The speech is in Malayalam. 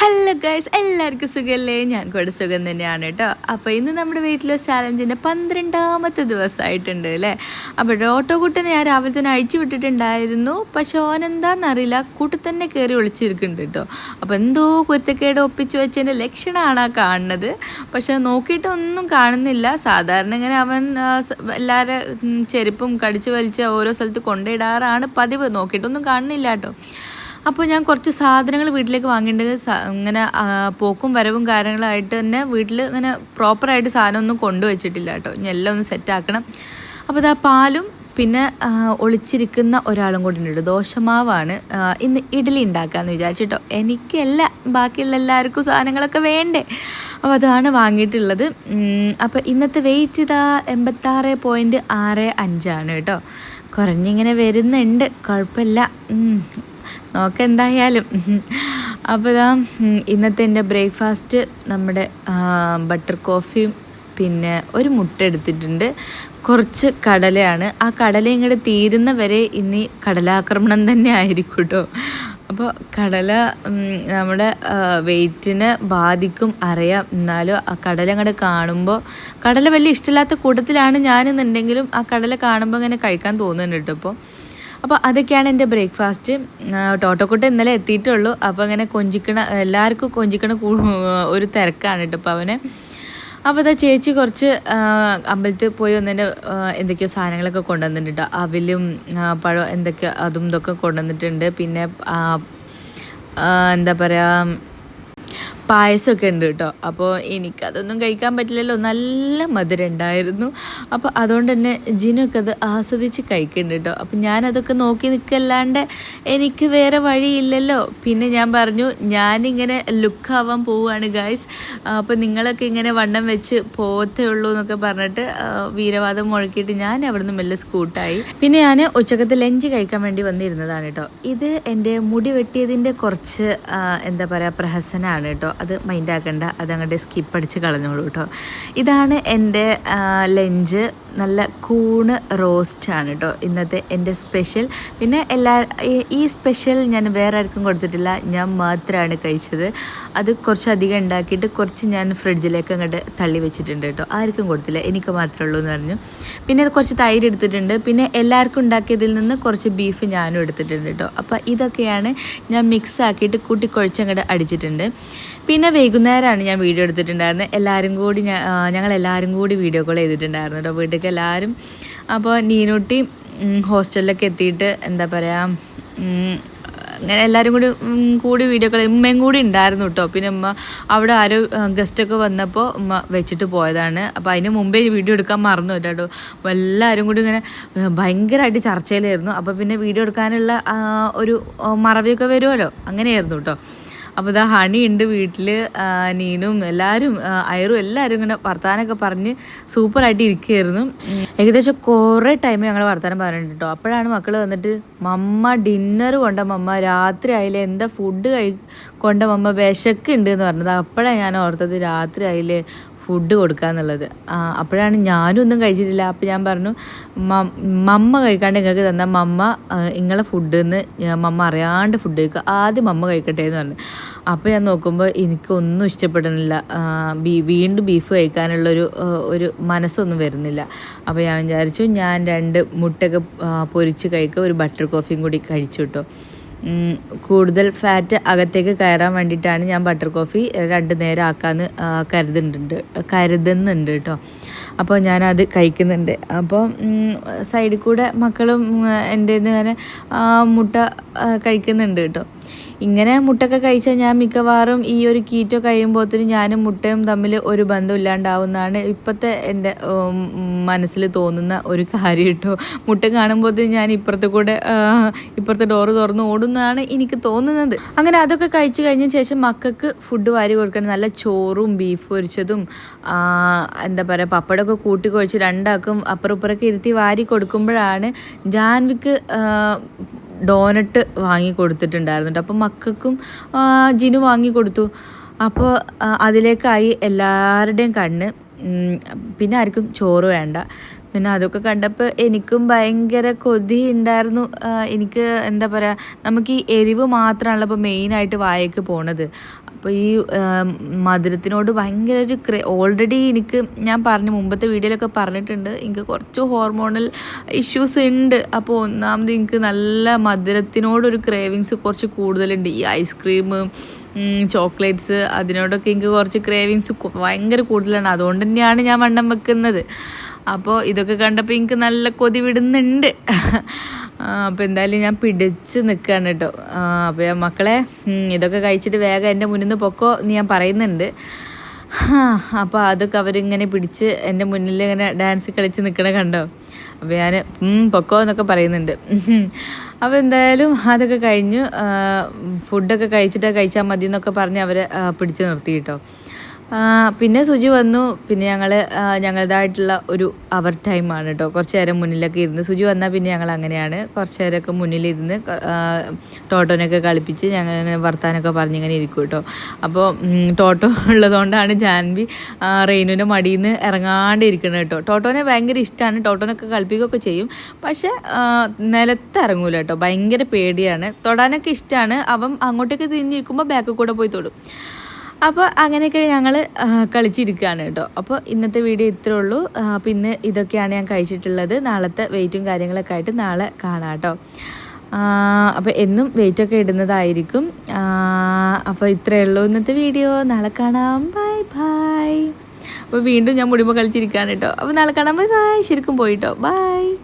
ഹലോ ഗൈസ് എല്ലാവർക്കും സുഖമല്ലേ ഞാൻ കൂടെ സുഖം തന്നെയാണ് കേട്ടോ. അപ്പോൾ ഇന്ന് നമ്മുടെ വെയിറ്റ് ലോസ് ചാലഞ്ചിന്റെ പന്ത്രണ്ടാമത്തെ ദിവസമായിട്ടുണ്ട് അല്ലേ? അപ്പോൾ കൂട്ടനെ ഞാൻ രാവിലെ തന്നെ അയച്ചു വിട്ടിട്ടുണ്ടായിരുന്നു. പക്ഷെ ഓനെന്താണെന്നറിയില്ല കൂട്ടിൽ തന്നെ കയറി ഒളിച്ചിരിക്കുന്നുണ്ട് കേട്ടോ. അപ്പോൾ എന്തോ കുരുത്തക്കേട് ഒപ്പിച്ച് വെച്ചതിന്റെ ലക്ഷണമാണ് ആ കാണുന്നത്. പക്ഷെ നോക്കിയിട്ടൊന്നും കാണുന്നില്ല. സാധാരണ ഇങ്ങനെ അവൻ എല്ലാവരും ചെരുപ്പും കടിച്ചു വലിച്ച് ഓരോ സ്ഥലത്ത് കൊണ്ടിടാറാണ് പതിവ്. നോക്കിയിട്ടൊന്നും കാണുന്നില്ല കേട്ടോ. അപ്പോൾ ഞാൻ കുറച്ച് സാധനങ്ങൾ വീട്ടിലേക്ക് വാങ്ങിയിട്ടുണ്ട്. സ- ഇങ്ങനെ പോക്കും വരവും കാര്യങ്ങളായിട്ട് തന്നെ വീട്ടിൽ ഇങ്ങനെ പ്രോപ്പറായിട്ട് സാധനമൊന്നും കൊണ്ടുവച്ചിട്ടില്ല കേട്ടോ. ഇനി എല്ലാം ഒന്ന് സെറ്റാക്കണം അപ്പോൾ ഇതാ പാലും പിന്നെ ഒളിച്ചിരിക്കുന്ന ഒരാളും കൂടി ഉണ്ട് ദോശമാവാണ് ആ, ഇന്ന് ഇഡ്ഡലി ഉണ്ടാക്കാമെന്ന് വിചാരിച്ചിട്ടോ എനിക്കല്ല ബാക്കിയുള്ള എല്ലാവർക്കും സാധനങ്ങളൊക്കെ വേണ്ടേ? അപ്പോൾ അതാണ് വാങ്ങിയിട്ടുള്ളത്. അപ്പോൾ ഇന്നത്തെ വെയിറ്റ് ഇതാ എൺപത്താറ് പോയിന്റ് ആറ് അഞ്ചാണ് കേട്ടോ. കുറഞ്ഞിങ്ങനെ വരുന്നുണ്ട്. കുഴപ്പമില്ല. നോക്കാം എന്തായാലും അപ്പോൾ ഇതാ ഇന്നത്തെ എന്റെ ബ്രേക്ക്ഫാസ്റ്റ് നമ്മുടെ ബട്ടർ കോഫിയും പിന്നെ ഒരു മുട്ട എടുത്തിട്ടുണ്ട്. കുറച്ച് കടലയാണ്. ആ കടല ഇങ്ങോട്ട് തീരുന്ന വരെ ഇനി കടലാക്രമണം തന്നെ ആയിരിക്കും കേട്ടോ അപ്പോൾ കടല നമ്മുടെ വെയിറ്റിനെ ബാധിക്കും അറിയാം. എന്നാലും ആ കടല അങ്ങോട്ട് കാണുമ്പോൾ കടല വലിയ ഇഷ്ടമില്ലാത്ത കൂട്ടത്തിലാണ് ഞാനെന്നുണ്ടെങ്കിലും ആ കടല കാണുമ്പോൾ ഇങ്ങനെ കഴിക്കാൻ തോന്നുന്നുണ്ട് കേട്ടോ ഇപ്പോൾ അപ്പോൾ അതൊക്കെയാണ് എന്റെ ബ്രേക്ക്ഫാസ്റ്റ്. ടോട്ടോക്കോട്ട് ഇന്നലെ എത്തിയിട്ടുള്ളൂ. അപ്പോൾ അങ്ങനെ കൊഞ്ചിക്കണ എല്ലാവർക്കും കൊഞ്ചിക്കണ ഒരു തിരക്കാണ് കേട്ടോ അപ്പോൾ അവനെ. അപ്പോൾ ഇതാ ചേച്ചി കുറച്ച് അമ്പലത്തിൽ പോയി ഒന്നിന്റെ എന്തൊക്കെയോ സാധനങ്ങളൊക്കെ കൊണ്ടുവന്നിട്ടുണ്ട് അവിലും പഴം എന്തൊക്കെയോ അതും ഇതൊക്കെ കൊണ്ടുവന്നിട്ടുണ്ട്. പിന്നെ എന്താ പറയുക പായസമൊക്കെ ഉണ്ട് കേട്ടോ. അപ്പോൾ എനിക്കതൊന്നും കഴിക്കാൻ പറ്റില്ലല്ലോ. നല്ല മധുരം ഉണ്ടായിരുന്നു അപ്പോൾ അതുകൊണ്ട് തന്നെ ജിനൊക്കെ അത് ആസ്വദിച്ച് കഴിക്കുന്നുണ്ട് കേട്ടോ. അപ്പോൾ ഞാനതൊക്കെ നോക്കി നിൽക്കല്ലാണ്ട് എനിക്ക് വേറെ വഴിയില്ലല്ലോ. പിന്നെ ഞാൻ പറഞ്ഞു ഞാനിങ്ങനെ ലുക്കാവാൻ പോവുകയാണ് ഗായ്സ് അപ്പോൾ നിങ്ങളൊക്കെ ഇങ്ങനെ വണ്ണം വെച്ച് പോത്തേ ഉള്ളൂ എന്നൊക്കെ പറഞ്ഞിട്ട് വീരവാദം മുഴക്കിയിട്ട് ഞാൻ അവിടുന്ന് മെല്ലെ സ്കൂട്ടായി. പിന്നെ ഞാൻ ഉച്ചക്കത്തെ ലഞ്ച് കഴിക്കാൻ വേണ്ടി വന്നിരുന്നതാണ് കേട്ടോ. ഇത് എന്റെ മുടി വെട്ടിയതിന്റെ കുറച്ച് എന്താ പറയുക പ്രഹസനമാണ് കേട്ടോ. അത് മൈൻഡ് ആക്കണ്ട. അത് അങ്ങോട്ട് സ്കിപ്പ് അടിച്ച് കളഞ്ഞോളൂ കേട്ടോ ഇതാണ് എന്റെ ലഞ്ച് നല്ല കൂണ് റോസ്റ്റ് ആണ് കേട്ടോ ഇന്നത്തെ എന്റെ സ്പെഷ്യൽ. പിന്നെ എല്ലാ ഈ- സ്പെഷ്യൽ ഞാൻ വേറെ ആർക്കും കൊടുത്തിട്ടില്ല. ഞാൻ മാത്രമാണ് കഴിച്ചത്. അത് കുറച്ചധികം ഉണ്ടാക്കിയിട്ട് കുറച്ച് ഞാൻ ഫ്രിഡ്ജിലേക്ക് അങ്ങോട്ട് തള്ളി വെച്ചിട്ടുണ്ട് കേട്ടോ ആർക്കും കൊടുത്തില്ല. എനിക്ക് മാത്രമേ ഉള്ളൂ എന്ന് പറഞ്ഞു. പിന്നെ കുറച്ച് തൈര് എടുത്തിട്ടുണ്ട്. പിന്നെ എല്ലാവർക്കും ഉണ്ടാക്കിയതിൽ നിന്ന് കുറച്ച് ബീഫ് ഞാനും എടുത്തിട്ടുണ്ട് കേട്ടോ അപ്പോൾ ഇതൊക്കെയാണ് ഞാൻ മിക്സ് ആക്കിയിട്ട് കൂട്ടി കുഴച്ചങ്ങോട്ട് അടിച്ചിട്ടുണ്ട്. പിന്നെ വൈകുന്നേരമാണ് ഞാൻ വീഡിയോ എടുത്തിട്ടുണ്ടായിരുന്നത്. എല്ലാവരും കൂടി ഞങ്ങൾ എല്ലാവരും കൂടി വീഡിയോ കോൾ ചെയ്തിട്ടുണ്ടായിരുന്നു കേട്ടോ വീട്ടിലേക്ക് എല്ലാവരും. അപ്പോൾ നീനൂട്ടി ഹോസ്റ്റലിലൊക്കെ എത്തിയിട്ട് എന്താ പറയുക അങ്ങനെ എല്ലാവരും കൂടി കൂടി വീഡിയോ കോൾ ഉമ്മയും കൂടി ഉണ്ടായിരുന്നു കേട്ടോ പിന്നെ ഉമ്മ അവിടെ ആരോ ഗസ്റ്റൊക്കെ വന്നപ്പോൾ ഉമ്മ വെച്ചിട്ട് പോയതാണ്. അപ്പോൾ അതിന് മുമ്പേ വീഡിയോ എടുക്കാൻ മറന്നു കേട്ടോ എല്ലാവരും കൂടി ഇങ്ങനെ ഭയങ്കരമായിട്ട് ചർച്ചയിലായിരുന്നു. അപ്പോൾ പിന്നെ വീഡിയോ എടുക്കാനുള്ള ഒരു മറവിയൊക്കെ വരുമല്ലോ അങ്ങനെയായിരുന്നു കേട്ടോ അപ്പോൾ ഇതാ ഹണി ഉണ്ട് വീട്ടിൽ നീനും എല്ലാവരും അയറും എല്ലാവരും ഇങ്ങനെ വർത്താനമൊക്കെ പറഞ്ഞ് സൂപ്പറായിട്ട് ഇരിക്കുകയായിരുന്നു ഏകദേശം കുറേ ടൈം ഞങ്ങൾ വർത്താനം പറഞ്ഞിട്ടുണ്ട് കേട്ടോ. അപ്പോഴാണ് മക്കൾ വന്നിട്ട് മമ്മ ഡിന്നർ കൊണ്ട മമ്മ രാത്രി ആയില്ലേ? എന്താ ഫുഡ് കഴി കൊണ്ട മമ്മ? വിശക്കുണ്ട് എന്ന് പറഞ്ഞത്. അപ്പോഴാണ് ഞാൻ ഓർത്തത് രാത്രി ആയില്ലേ? ഫുഡ് കൊടുക്കുക എന്നുള്ളത്. അപ്പോഴാണ് ഞാനും ഒന്നും കഴിച്ചിട്ടില്ല. അപ്പോൾ ഞാൻ പറഞ്ഞു "മ- മമ്മ കഴിക്കാണ്ട് നിങ്ങൾക്ക് തന്ന മമ്മ നിങ്ങളെ ഫുഡ് എന്ന് മമ്മ അറിയാണ്ട് ഫുഡ് കഴിക്കുക ആദ്യം മമ്മ കഴിക്കട്ടെ എന്ന് പറഞ്ഞു. അപ്പോൾ ഞാൻ നോക്കുമ്പോൾ എനിക്കൊന്നും ഇഷ്ടപ്പെടുന്നില്ല ബീ വീണ്ടും ബീഫ് കഴിക്കാനുള്ളൊരു ഒരു മനസ്സൊന്നും വരുന്നില്ല. അപ്പോൾ ഞാൻ വിചാരിച്ചു ഞാൻ രണ്ട് മുട്ടയൊക്കെ പൊരിച്ച് കഴിക്കുക ഒരു ബട്ടർ കോഫിയും കൂടി കഴിച്ചു കേട്ടോ കൂടുതൽ ഫാറ്റ് അകത്തേക്ക് കയറാൻ വേണ്ടിയിട്ടാണ് ഞാൻ ബട്ടർ കോഫി രണ്ട് നേരം ആക്കാമെന്ന് കരുതുന്നുണ്ട് കരുതുന്നുണ്ട് കേട്ടോ. അപ്പോൾ ഞാനത് കഴിക്കുന്നുണ്ട്. അപ്പോൾ സൈഡിൽ കൂടെ മക്കളും എന്റെ ഇങ്ങനെ മുട്ട കഴിക്കുന്നുണ്ട് കേട്ടോ. ഇങ്ങനെ മുട്ടൊക്കെ കഴിച്ചാൽ ഞാൻ മിക്കവാറും ഈ ഒരു കീറ്റോ കഴിയുമ്പോഴത്തേനും ഞാനും മുട്ടയും തമ്മിൽ ഒരു ബന്ധം ഇല്ലാണ്ടാവുന്നതാണ് ഇപ്പോഴത്തെ എന്റെ മനസ്സിൽ തോന്നുന്ന ഒരു കാര്യം കേട്ടോ. മുട്ട കാണുമ്പോഴത്തേനും ഞാൻ ഇപ്പുറത്തെ കൂടെ ഇപ്പുറത്തെ ഡോറ് തുറന്ന് ഓടുന്നതാണ് എനിക്ക് തോന്നുന്നത്. അങ്ങനെ അതൊക്കെ കഴിച്ചു കഴിഞ്ഞ ശേഷം മക്കൾക്ക് ഫുഡ് വാരി കൊടുക്കണം. നല്ല ചോറും ബീഫ് പൊരിച്ചതും എന്താ പറയുക പപ്പടമൊക്കെ കൂട്ടി കുഴച്ച് രണ്ടാക്കും അപ്പുറം ഇരുത്തി വാരി കൊടുക്കുമ്പോഴാണ് ജാൻവിക്ക് ഡോനട്ട് വാങ്ങി കൊടുത്തിട്ടുണ്ടായിരുന്നു അപ്പോൾ മക്കൾക്കും ജിനു വാങ്ങി കൊടുത്തു. അപ്പോൾ അതിലേക്കായി എല്ലാവരുടെയും കണ്ണ്. പിന്നെ ആർക്കും ചോറ് വേണ്ട. പിന്നെ അതൊക്കെ കണ്ടപ്പോൾ എനിക്കും ഭയങ്കര കൊതി ഉണ്ടായിരുന്നു. എനിക്ക് എന്താ പറയുക നമുക്ക് ഈ എരിവ് മാത്രമാണല്ലോ ഇപ്പോൾ മെയിനായിട്ട് വായക്ക് പോണത്. അപ്പോൾ ഈ മധുരത്തിനോട് ഭയങ്കര ഒരു ക്രേ ഓൾറെഡി എനിക്ക് ഞാൻ പറഞ്ഞു മുമ്പത്തെ വീഡിയോയിലൊക്കെ പറഞ്ഞിട്ടുണ്ട് എനിക്ക് കുറച്ച് ഹോർമോണൽ ഇഷ്യൂസ് ഉണ്ട്. അപ്പോൾ ഒന്നാമത് എനിക്ക് നല്ല മധുരത്തിനോടൊരു ക്രേവിങ്സ് കുറച്ച് കൂടുതലുണ്ട്. ഈ ഐസ്ക്രീം ചോക്ലേറ്റ്സ് അതിനോടൊക്കെ എനിക്ക് കുറച്ച് ക്രേവിങ്സ് ഭയങ്കര കൂടുതലാണ്. അതുകൊണ്ട് തന്നെയാണ് ഞാൻ വണ്ണം വെക്കുന്നത്. അപ്പോൾ ഇതൊക്കെ കണ്ടപ്പോൾ എനിക്ക് നല്ല കൊതി വിടുന്നുണ്ട്. അപ്പോൾ എന്തായാലും ഞാൻ പിടിച്ച് നിൽക്കുകയാണ് കേട്ടോ അപ്പോൾ മക്കളെ ഇതൊക്കെ കഴിച്ചിട്ട് വേഗം എന്റെ മുന്നിൽ നിന്ന് പൊക്കോ എന്ന് ഞാൻ പറയുന്നുണ്ട്. അപ്പോൾ അതൊക്കെ അവരിങ്ങനെ പിടിച്ച് എന്റെ മുന്നിൽ ഇങ്ങനെ ഡാൻസ് കളിച്ച് നിൽക്കണ കണ്ടോ? അപ്പോൾ ഞാൻ പൊക്കോ എന്നൊക്കെ പറയുന്നുണ്ട്. അപ്പോൾ എന്തായാലും അതൊക്കെ കഴിഞ്ഞു. ഫുഡൊക്കെ കഴിച്ചിട്ട് കഴിച്ചാൽ മതി എന്നൊക്കെ പറഞ്ഞ് അവരെ പിടിച്ച് നിർത്തി കേട്ടോ പിന്നെ സുജി വന്നു. പിന്നെ ഞങ്ങൾ ഞങ്ങളുടേതായിട്ടുള്ള ഒരു അവർ ടൈമാണ് കേട്ടോ കുറച്ച് നേരം മുന്നിലൊക്കെ ഇരുന്ന് സുജി വന്നാൽ പിന്നെ ഞങ്ങൾ അങ്ങനെയാണ്. കുറച്ച് നേരമൊക്കെ മുന്നിലിരുന്ന് ടോട്ടോനൊക്കെ കളിപ്പിച്ച് ഞങ്ങൾ ഇങ്ങനെ വർത്താനൊക്കെ പറഞ്ഞ് ഇങ്ങനെ ഇരിക്കും കേട്ടോ അപ്പോൾ ടോട്ടോ ഉള്ളതുകൊണ്ടാണ് ജാൻവി റെയിനുവിന്റെ മടിയിൽ നിന്ന് ഇറങ്ങാണ്ട് ഇരിക്കുന്നത് കേട്ടോ ടോട്ടോനെ ഭയങ്കര ഇഷ്ടമാണ് ടോട്ടോനൊക്കെ കളിപ്പിക്കുകയൊക്കെ ചെയ്യും. പക്ഷേ നിലത്ത് ഇറങ്ങൂല കേട്ടോ ഭയങ്കര പേടിയാണ്. തൊടാനൊക്കെ ഇഷ്ടമാണ് അവൻ അങ്ങോട്ടേക്ക് തിരിഞ്ഞിരിക്കുമ്പോൾ ബാക്കിൽ കൂടെ പോയി തൊടും. അപ്പോൾ അങ്ങനെയൊക്കെ ഞങ്ങൾ കളിച്ചിരിക്കുകയാണ് കേട്ടോ. അപ്പോൾ ഇന്നത്തെ വീഡിയോ ഇത്രേ ഉള്ളൂ. അപ്പോൾ ഇന്ന് ഇതൊക്കെയാണ് ഞാൻ കഴിച്ചിട്ടുള്ളത്. നാളത്തെ വെയിറ്റും കാര്യങ്ങളൊക്കെ ആയിട്ട് നാളെ കാണാം കേട്ടോ. അപ്പോൾ എന്നും വെയിറ്റൊക്കെ ഇടുന്നതായിരിക്കും. അപ്പോൾ ഇത്രയേ ഉള്ളൂ ഇന്നത്തെ വീഡിയോ. നാളെ കാണാം. Bye bye. അപ്പോൾ വീണ്ടും ഞാൻ മുടിമ കളിച്ചിരിക്കുകയാണ് കേട്ടോ. അപ്പോൾ നാളെ കാണാം. Bye bye. ശരിക്കും പോയിട്ടോ ബൈ.